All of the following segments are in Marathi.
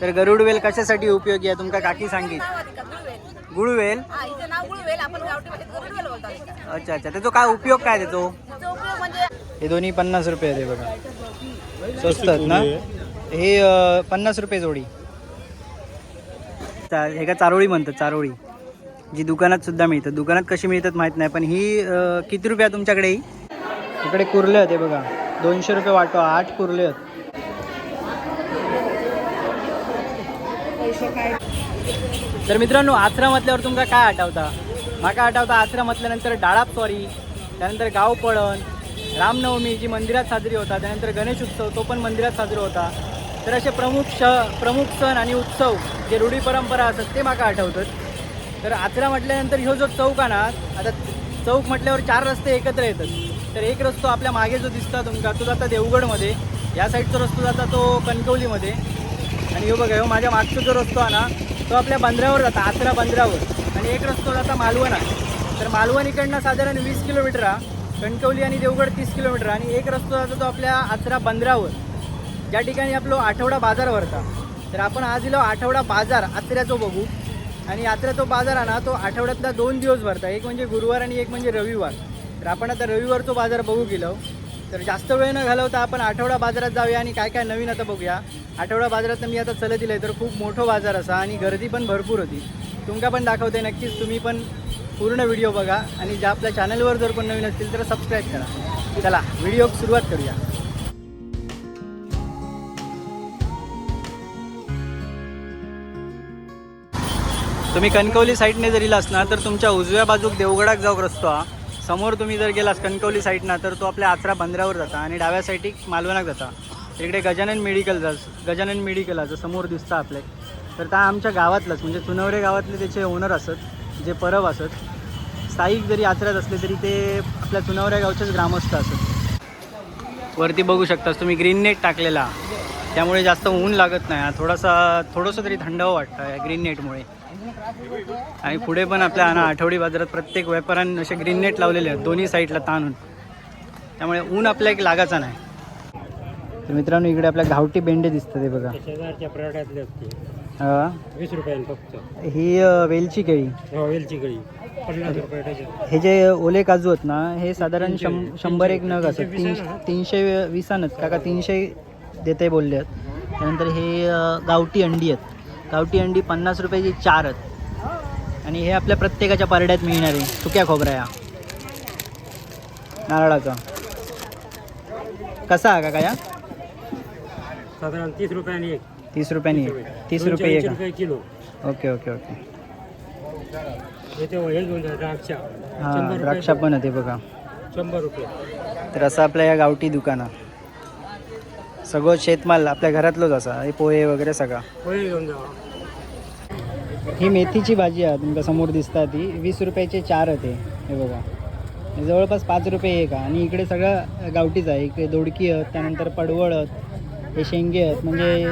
तर गरुड वेल कशासाठी उपयोगी आहे? तुमका काकी सांगित गुळवेल. हा. अच्छा अच्छा. त्याचा काय उपयोग काय त्याचो? म्हणजे हे दोन्ही पन्नास रुपये आहे बघा. स्वस्त आहेत ना? हे पन्नास रुपये जोडी. हे का चारोळी म्हणतात चारोळी. जी दुकानात सुद्धा मिळतात. दुकानात कशी मिळतात माहीत नाही पण ही किती रुपये तुमच्याकडे ही? इकडे कुर्ले होते बघा. दोनशे रुपये वाटो आठ कुर्ले आहेत. तर मित्रांनो आश्रम म्हटल्यावर तुमका काय आठवता? माका आठवता आश्रम म्हटल्यानंतर डाळाप स्वारी त्यानंतर गाव पळण रामनवमी जी मंदिरात साजरी होता त्यानंतर गणेश उत्सव तो पण मंदिरात साजरा होता. तर असे प्रमुख श प्रमुख सण आणि उत्सव जे रूढी परंपरा असतात ते माका आठवतात. तर आचरा म्हटल्यानंतर ह्यो जो चौक आहे ना आता चौक म्हटल्यावर चार रस्ते एकत्र येतात. तर एक रस्तो आपल्या मागे जो दिसता तुमका तो जाता देवगडमध्ये. या साईडचा रस्तो जाता तो कणकवलीमध्ये. आणि ह्यो बघा ह्यो माझ्या मागचा जो रस्तो आहे ना तो आपल्या बंदरावर जाता आचरा बंदरावर. आणि एक रस्तो जाता मालवण आहे. तर मालवण इकडनं साधारण वीस किलोमीटर आहे कणकवली आणि देवगड तीस किलोमीटर आणि एक रस्तो जातो तो आपल्या आचरा बंदरावर. ज्या ठिकाणी आपलो आठवडा बाजार भरता तर आपण आज इलो आठवडा बाजार आत्र्याचो बघू. आणि यात्रेचा बाजार आहे ना तो आठवड्यातला दोन दिवस भरता. एक म्हणजे गुरुवार आणि एक म्हणजे रविवार. तर आपण आता रविवारचा बाजार बघू गेलो. तर जास्त वेळ न घालवता आपण आठवडा बाजारात जाऊया आणि काय काय नवीन आता बघूया. आठवडा बाजारात मी आता चलत दिलं तर खूप मोठं बाजार असा आणि गर्दी पण भरपूर होती. तुमका पण दाखवते नक्कीच तुम्ही पण पूर्ण व्हिडिओ बघा आणि ज्या आपल्या चॅनलवर जर पण नवीन असतील तर सबस्क्राईब करा. चला व्हिडिओ सुरुवात करूया. तुम्ही कणकवली साईडने जर इलास ना तर तुमच्या उजव्या बाजूक देवगडाक जाऊक रस्तो हा. समोर तुम्ही जर गेलास कणकवली साईडना तर तो आपल्या आचरा बंदरावर जाता आणि डाव्या साईडी मालवणाक जाता. इकडे गजानन मेडिकल जास गजानन मेडिकलाचं समोर दिसतं आपले. तर त्या आमच्या गावातलंच म्हणजे चुनवरे गावातले त्याचे ओनर असत जे परब असत स्थायिक जरी आचऱ्यात असले तरी ते आपल्या चुनवऱ्या गावचेच ग्रामस्थ असत. वरती बघू शकतास तुम्ही ग्रीन नेट टाकलेला. त्यामुळे जास्त ऊन लागत नाही. थोडासा थोडंसं तरी थंडावं वाटतं या ग्रीन नेटमुळे आणि पुढे पण आपल्या ना आठवडी बाजारात प्रत्येक व्यापाऱ्यांनी असे ग्रीन नेट लावलेले आहेत दोन्ही साईडला ताणून. त्यामुळे ऊन आपल्या एक लागाचा नाही. तर मित्रांनो इकडे आपल्या गावठी बेंडे दिसतात बघा. शेजारच्या असते हा. वीस फक्त. ही अ, वेलची केळी. हो वेलची गळी पन्नास रुपये डझन. हे जे ओले काजू आहेत ना हे साधारण शं शंभर एक नग असतात. तीन तीनशे विसानच काका तीनशे देते बोलले आहेत. त्यानंतर हे अ, गावठी अंडी आहेत. गावठी अंडी पन्नास रुपयाची चार आहेत. आणि हे आपल्या प्रत्येकाच्या पारड्यात मिळणार आहे. सुक्या खोबरा या. नारळाचा. कसा आहे काका या? साधारण तीस रुपयाने एक. तीस रुपयानी एक. तीस रुपये एक. रुपये किलो. Okay okay okay. द्राक्षा. हां द्राक्षा पण आहे ते बघा. शंभर रुपये. तर असं आपल्या या गावठी दुकानं सगळं शेतमाल आपल्या घरातलोच असा हे पोहे वगैरे सगळा. पोहे घेऊन जा. ही मेथीची भाजी आहे तुमच्यासमोर दिसता ती. वीस रुपयाचे चार होते हे बघा. जवळपास पाच रुपये एक आणि इकडे सगळं गावठीच आहे. इकडे दोडकी आहेत त्यानंतर पडवळ आहेत हे शेंगे आहेत. म्हणजे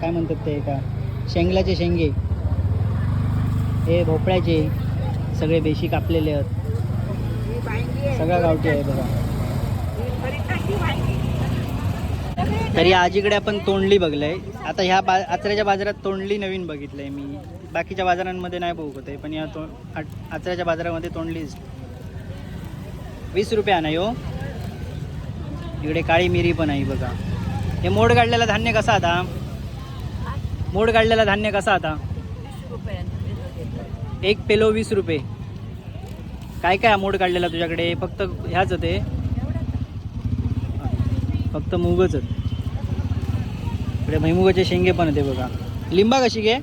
काय म्हणतात ते का शेंगलाचे शेंगे. हे भोपळ्याचे सगळे बेशी कापलेले आहेत. सगळं गावठी आहे बघा. तरी आजीकडे आपण तोंडली बघलंय. आता ह्या बा आचऱ्याच्या बाजारात तोंडली नवीन बघितलंय मी. बाकीच्या बाजारांमध्ये नाही बघू होते पण या तो आचऱ्याच्या बाजारामध्ये तोंडलीच. वीस रुपये आणा हो इकडे काळी मिरी पण आहे बघा. हे मोड काढलेला धान्य कसा आता? मोड काढलेला धान्य कसा आता? एक पेलो वीस रुपये. काय काय मोड काढलेला तुझ्याकडे? फक्त ह्याच होते फक्त मूगच इकडे भैमुगाचे शेंगे पण होते बघा. लिंबा कशी घे?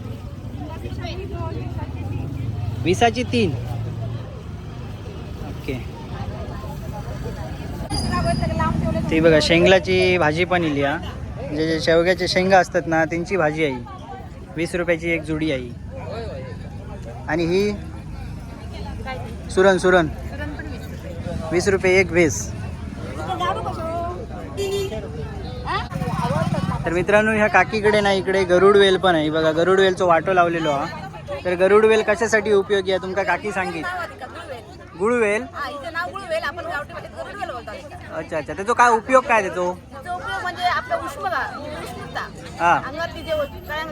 विसाची तीन. ओके. ती बघा शेंगलाची भाजी पण इली हा. म्हणजे जे शेवग्याचे शेंगा असतात ना त्यांची भाजी आहे वीस रुपयाची एक जुडी आहे आणि ही? सुरण सुरण. वीस रुपये एक वेस. तर मित्रांनो ह्या काकीकडे ना इकडे गरुड वेल पण आहे. बघा गरुड वेलचा वाटो लावलेलो हा. तर गरुड वेल कशासाठी उपयोगी आहे? तुमका काकी सांगित गुळवेल. हा. अच्छा अच्छा. त्याचा काय उपयोग काय त्याचो? म्हणजे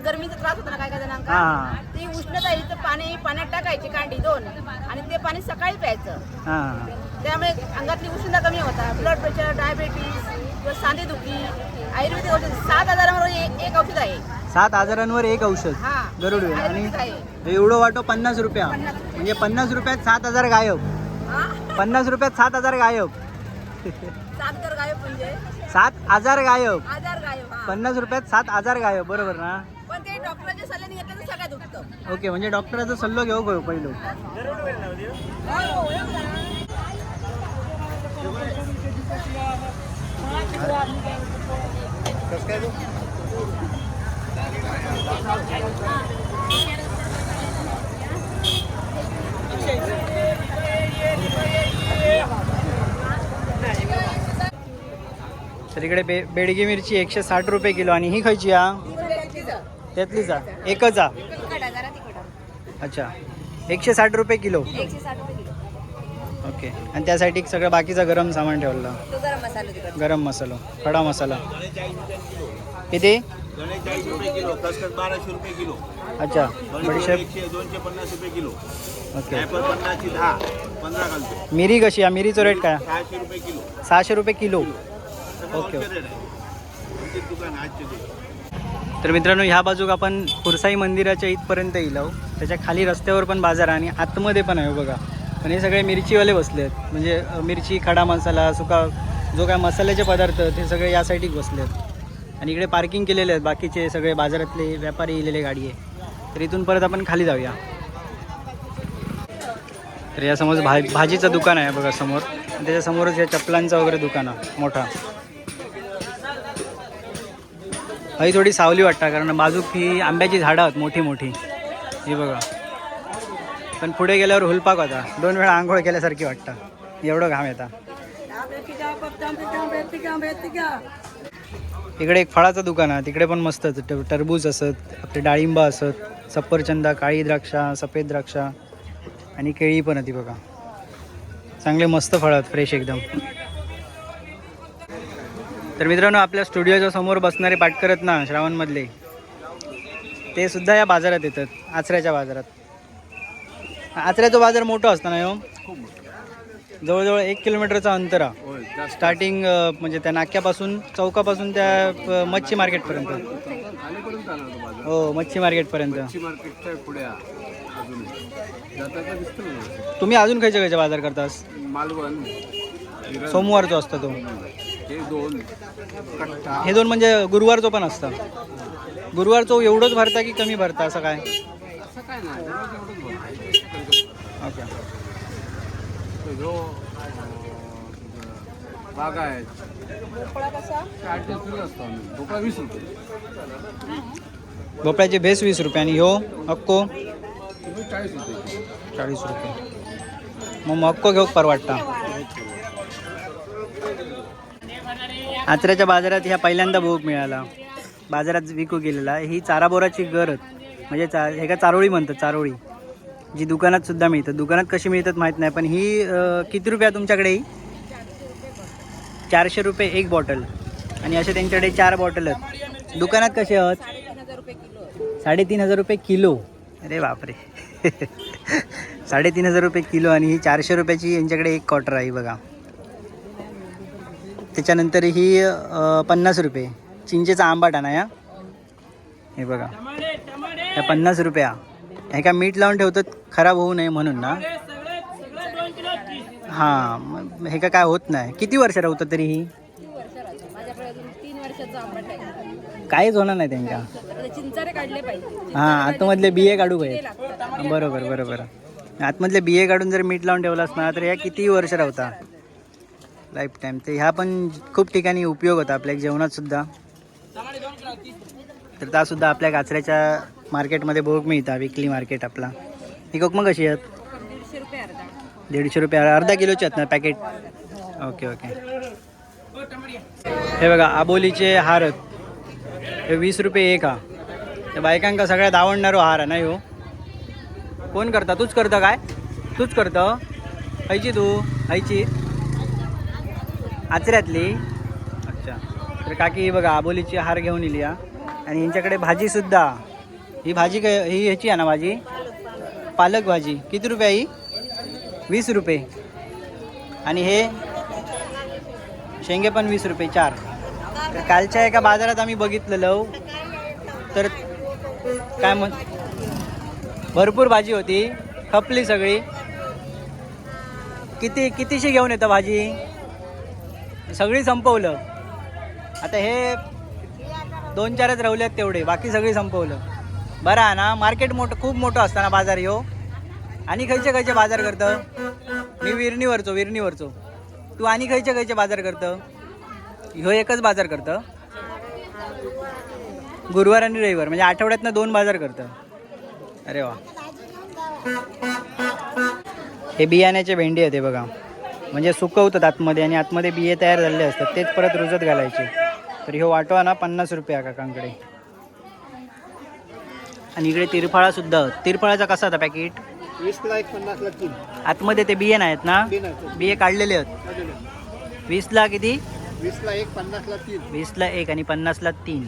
गरमीचा त्रास होतो ना काय काय जणांना. ती उष्णता पाणी पाण्यात टाकायची कांडी दोन आणि ते पाणी सकाळी प्यायचं. हां त्यामुळे अंगातली उष्णता कमी होतात ब्लड प्रेशर डायबेटीस किंवा सांधेदुखी आयुर्वेदिक औषध सात हजारावर एक एक औषध आहे सात आजारांवर एक औषध हा गरुड वेल आणि आयुर्वेदिक आहे एवढं वाटो पन्नास रुपया म्हणजे पन्नास रुपयात सात हजार गायब हा? पन्नास रुपयात सात हजार गायब सात घर गायब म्हणजे सात हजार गायब आजार गायब हा. पन्नास रुपयात सात हजार गायब बरोबर ना पण ते डॉक्टरांच्या सल्ल्याने घेतलं तर सगळ्यात उत्तम ओके म्हणजे डॉक्टराचा सल्लो घेऊ गयो पहिलो तर इकडे बे बेडगी मिरची एकशे साठ रुपये किलो आणि ही खायची हा? त्यातलीच हा एकच हा अच्छा. एकशे साठ रुपये किलो एकशे साठ रुपये किलो ओके. आणि त्यासाठी सगळं बाकीचं गरम सामान ठेवलं. तो गरम मसाला तिकडे गरम मसाला खडा मसाला. किती? चणे चाळीस रुपये किलो खसखस बाराशे रुपये किलो अच्छा बडीशेप? बडीशेप एकशे दोनशे पन्नास रुपये किलो ओके. ॲपल पन्नासची दहा पंधरा घालतो मिरी कशी आहे? मिरीचं रेट काय? सहाशे रुपये किलो. सहाशे रुपये किलो सगळं ओके. होलसेल रेट आहे कोणतेच दुकान आहे आजचे दिवस तर मित्रांनो ह्या बाजूक आपण खुरसाई मंदिराच्या इथपर्यंत येईल आहो. त्याच्याखाली रस्त्यावर पण बाजार आहे आणि आतमध्ये पण आहे हो बघा. पण हे सगळे मिरचीवाले बसले आहेत म्हणजे मिरची खडा मसाला सुका जो काय मसाल्याचे पदार्थ ते सगळे या साईडीक बसले आहेत आणि इकडे पार्किंग केलेले आहेत. बाकीचे सगळे बाजारातले व्यापारी येलेले गाडी आहे. तर इथून परत आपण खाली जाऊया. तर या समोर भा भाजीचं दुकान आहे बघा समोर. त्याच्यासमोरच या चपलांचं वगैरे दुकान आहे. मोठा. ही थोडी सावली वाटतं कारण बाजूक ही आंब्याची झाडं आहेत मोठी मोठी ही बघा. पण पुढे गेल्यावर हुलपाक होता. दोन वेळा आंघोळ केल्यासारखी वाटतं. एवढं घाम येता. इकडे एक फळाचं दुकान आहे. तिकडे पण मस्त टरबूज असत आपले डाळिंब असत सफरचंदा काळी द्राक्षा सफेद द्राक्षा आणि केळी पण होती बघा. चांगले मस्त फळ आहेत फ्रेश एकदम. तर मित्रांनो आपल्या स्टुडिओच्या समोर बसणारे पाटकरत ना श्रावणमधले. ते सुद्धा या बाजारात येतात आचऱ्याच्या बाजारात. आचऱ्याचा बाजार मोठा असतो ना हो जवळजवळ एक किलोमीटरचा अंतर स्टार्टिंग अ, म्हणजे त्या नाक्यापासून चौकापासून त्या अ, मच्छी मार्केटपर्यंत. हो मच्छी मार्केटपर्यंत. मार्केटच्या पुढे अजून जाता दिसतो तुम्ही अजून खायच्या खायच्या बाजार करतास? मालवण सोमवारचा असतो तो. हे दोन. कट्टा. हे दोन म्हणजे गुरुवारचं पण असतं. गुरुवारचं एवढंच भरता की कमी भरता असं काय? असं काय नाही. दररोज एवढंच भरतं. ओके तो जो बागा आहे आठ दिवस फिरत असतो आम्ही. भोपळा वीस रुपये. भोपळ्याचे भेस वीस रुपये आणि ह्यो अक्को चाळीस रुपये. चाळीस रुपये. मग मक्को घेऊ परवाडता आचऱ्याच्या बाजारात ह्या पहिल्यांदा भोग मिळाला. बाजारात विकू गेलेला. ही चाराबोराची गरज. म्हणजे चा हे का चारोळी म्हणतात चारोळी. जी दुकानात सुद्धा मिळतं दुकानात कशी मिळतात माहीत नाही पण ही किती रुपया तुमच्याकडे ही? चारशे रुपये एक बॉटल. आणि असे त्यांच्याकडे चार बॉटल आहेत. दुकानात कसे आहात? साडेतीन हजार रुपये किलो. अरे बापरे. साडेतीन हजार रुपये किलो आणि ही चारशे रुपयाची यांच्याकडे एक क्वार्टर आहे बघा. त्याच्यानंतर ही पन्नास रुपये. चिंचेचा आंबाट आणा या. हे बघा. या पन्नास रुपया. हे का मीठ लावून ठेवतात खराब होऊ नये म्हणून ना. हां मग हे का काय होत नाही. किती वर्ष राहतात तरी ही? माझ्याकडे अजून तीन वर्षाचा आंबट आहे. काहीच होणार नाही त्यांच्या. हां आतमधले बिये काढू पाहिजे बरोबर बरोबर. आतमधले बिये काढून जर मीठ लावून ठेवलास ना तर ह्या किती वर्ष राहता लाईफ टाईम तर ह्या पण खूप ठिकाणी उपयोग होता आपल्या जेवणात सुद्धा. तर त्या सुद्धा आपल्या काचऱ्याच्या मार्केटमध्ये भोग मिळता विकली मार्केट आपला. ही कोकमा कशी आहेत? दीडशे रुपये अर्धा किलोचे आहेत ना पॅकेट ओके ओके हे बघा आबोलीचे हार आहेत. हे वीस रुपये एक हा. त्या बायकांका सगळ्यात आवडणारो हार आहे ना ह्यो? कोण करता? तूच करता काय? तूच करतं? खायची तू? खायची आचऱ्यातली? अच्छा. तर काकी बघा आबोलीची हार घेऊन इली आणि यांच्याकडे भाजीसुद्धा ही भाजी काय ही ह्याची आहे ना भाजी? पालक भाजी. किती रुपये ही? वीस रुपये. आणि हे? शेंगे पण वीस रुपये चार. कालच्या एका बाजारात आम्ही बघितलेलं हो. तर काय म्हण भरपूर भाजी होती. खपली सगळी. किती कितीशी घेऊन येतं भाजी? सगळी संपवलं. आता हे दोन चारच राहिलेत तेवढे. बाकी सगळी संपवलं. बरं ना मार्केट मोठं खूप मोठं असतं ना बाजार यो. आणि खयचे खयचे बाजार करतं? मी विरणीवरचो विरणीवरचो. तू आणि खयचे खयचे बाजार करतं? ह्यो एकच बाजार करतं. गुरुवार आणि रविवार म्हणजे आठवड्यातनं दोन बाजार करतं. अरे वा. हे बियाण्याचे भेंडी आहेत हे बघा. म्हणजे सुकवतात आतमध्ये आणि आतमध्ये बिये तयार झालेले असतात. तेच परत रुजत घालायचे. तर ह्यो वाटवा ना पन्नास रुपये काकांकडे. आणि इकडे तिरफळा सुद्धा. तिरफळाचा कसा होता पॅकेट वीसला एक पन्नासला तीन. आतमध्ये ते बिये नाहीत ना? तीन आहेत बिये काढलेले आहेत. वीसला किती? वीसला एक पन्नासला तीन. वीसला एक आणि पन्नासला तीन.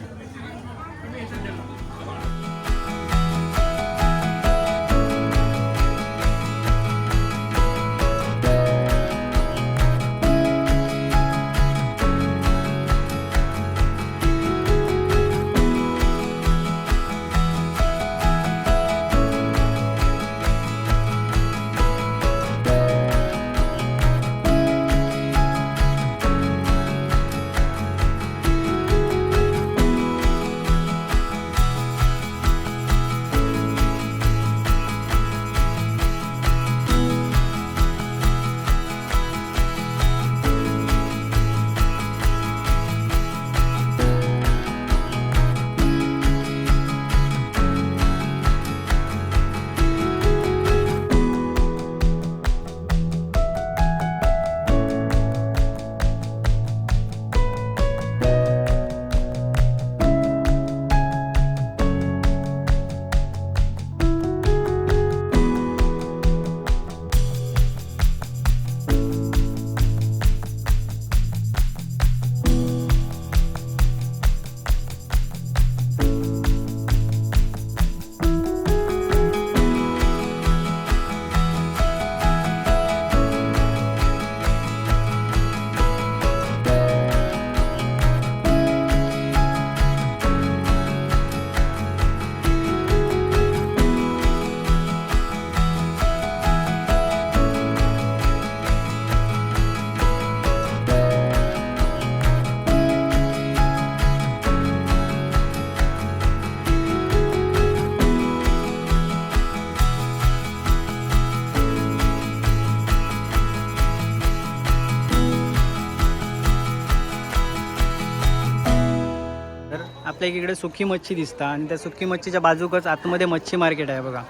आपल्या इकडे सुकी मच्छी दिसता आणि त्या सुकी मच्छीच्या बाजूकच आतमध्ये मच्छी मार्केट आहे बघा.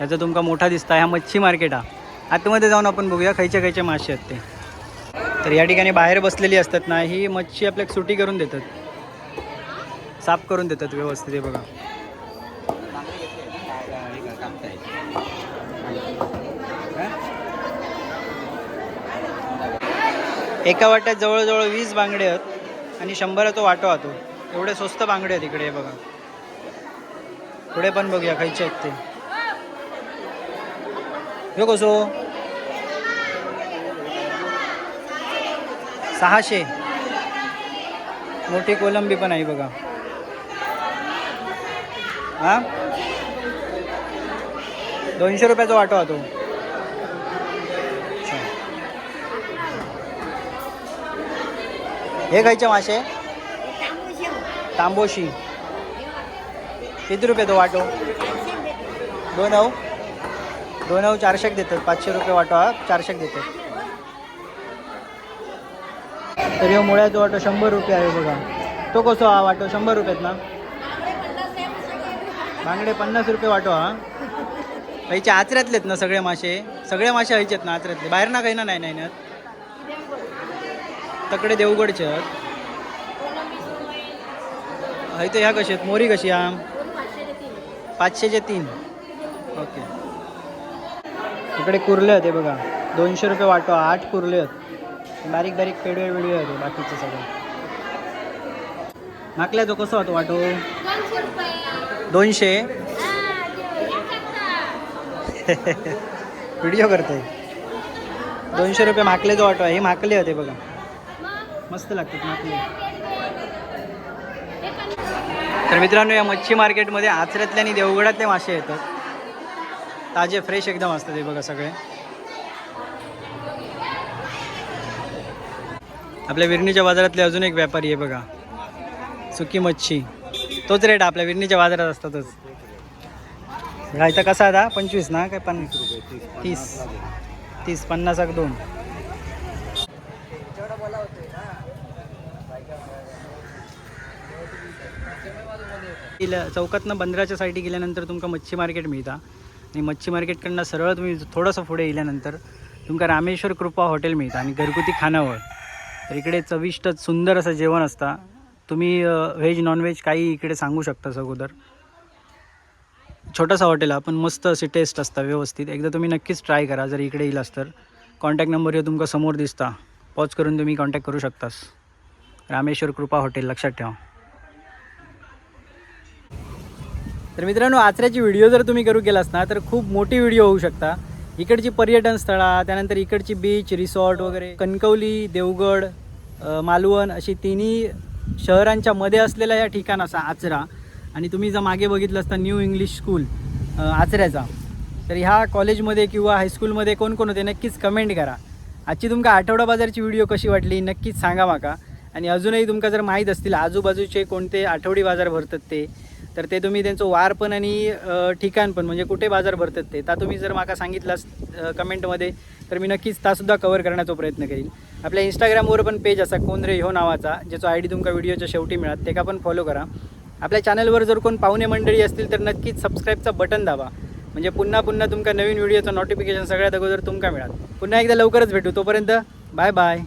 याचा तुमका मोठा दिसता ह्या मच्छी मार्केट हा. आतमध्ये जाऊन आपण बघूया खयचे खयचे मासे आहेत ते. तर या ठिकाणी बाहेर बसलेली असतात ना ही मच्छी आपल्याला सुटी करून देतात. साफ करून देतात व्यवस्थित हे बघा. एका वाट्यात जवळजवळ वीस बांगडे आहेत आणि शंभराचा वाटो होतो एवढे स्वस्त बांगडे आहेत इकडे बघा. पुढे पण बघूया खायचे आहेत ते. हे कसो. सहाशे. मोठी कोलंबी पण आहे बघा. हा? दोनशे रुपयाचा वाटो हा तो. हे खायचे मासे? तांबोशी. किती रुपये तो वाटो? दोन नऊ दोन नऊ चारशेक देतात. पाचशे रुपये वाटो हा. चारशेक देतात. तर ह्यो मुळ्याचा वाटो शंभर रुपये आहे बघा. तो कसो हा वाटो? शंभर रुपयात ना बांगडे पन्नास रुपये वाटो हा. हयचे आचऱ्यातलेत ना सगळे मासे? सगळे मासे हयचेत ना आचऱ्यातले? बाहेर ना काही ना नाही नाही ना तकडे देवगडचे आहेत. हय तर ह्या कशी आहेत? मोरी कशी आहे? पाचशेचे तीन. ओके. इकडे कुर्ले होते बघा. दोनशे रुपये वाटो. आठ कुर्ले आहेत बारीक बारीक पेडवे बिडवे होते बाकीचे सगळे. मागल्या तो कसं होतो वाटो? दोनशे? व्हिडिओ करतोय. दोनशे रुपये माकले जो वाटो आहे. हे माकले होते बघा. मस्त लागतात माकले. तर मित्रांनो या मच्छी मार्केटमध्ये आचऱ्यातले आणि देवगडातले मासे येतात. ताजे फ्रेश एकदम असतात हे बघा सगळे. आपल्या विरणीच्या बाजारातले अजून एक व्यापारी आहे बघा. सुकी मच्छी. तोच रेट आपल्या विरणीच्या बाजारात असतातच. घ्यायचा कसा आता पंचवीस ना? काय पन्नास तीस. तीस पन्नासाक दोन. चौकातनं बंदराच्या साईडी गेल्यानंतर तुमका मच्छी मार्केट मिळता. आणि मच्छी मार्केटकडनं सरळ तुम्ही थोडंसं पुढे गेल्यानंतर तुमका रामेश्वर कृपा हॉटेल मिळतं आणि घरगुती खानावळ. तर इकडे चविष्ट सुंदर असं जेवण असतं. तुम्ही व्हेज नॉनव्हेज काही इकडे सांगू शकता अगोदर. छोटंसं हॉटेल आहे पण मस्त असे टेस्ट असता व्यवस्थित. एकदा तुम्ही नक्कीच ट्राय करा जर इकडे येईल तर. कॉन्टॅक्ट नंबर हे तुमका समोर दिसता. पॉज करून तुम्ही कॉन्टॅक्ट करू शकतास. रामेश्वर कृपा हॉटेल लक्षात ठेवा. तर मित्रांनो आचऱ्याची व्हिडिओ जर तुम्ही करू केलास ना तर खूप मोठी व्हिडिओ होऊ शकता. इकडची पर्यटन स्थळा त्यानंतर इकडची बीच रिसॉर्ट वगैरे कणकवली देवगड मालवण अशी तिन्ही शहरांच्या मध्ये असलेला या ठिकाण असा आचरा. आणि तुम्ही जर मागे बघितलं असता न्यू इंग्लिश स्कूल आचऱ्याचा तर ह्या कॉलेजमध्ये किंवा हायस्कूलमध्ये कोण कोण होते नक्कीच कमेंट करा. आजची तुमका आठवडा बाजारची व्हिडिओ कशी वाटली नक्कीच सांगा माका. आणि अजूनही तुमका जर माहीत असतील आजूबाजूचे कोणते आठवडी बाजार भरतात ते तर ते तुम्ही त्यांचं वार पण आणि ठिकाण पण म्हणजे कुठे बाजार भरतात ते ता तुम्ही जर माका सांगितलास कमेंटमध्ये तर मी नक्कीच तासुद्धा कवर करण्याचा प्रयत्न करीन. आपल्या इंस्टाग्रामवर पण पेज असा कोण रे ह्यो नावाचा ज्याचा आय डी तुमका व्हिडिओच्या शेवटी मिळत ते का पण फॉलो करा. आपल्या चॅनलवर जर कोण पाहुणे मंडळी असतील तर नक्कीच सबस्क्राईबचा बटन दाबा. म्हणजे पुन्हा पुन्हा तुमका नवीन व्हिडिओचं नोटिफिकेशन सगळ्यात अगोदर तुमका मिळाल. पुन्हा एकदा लवकरच भेटू तोपर्यंत बाय बाय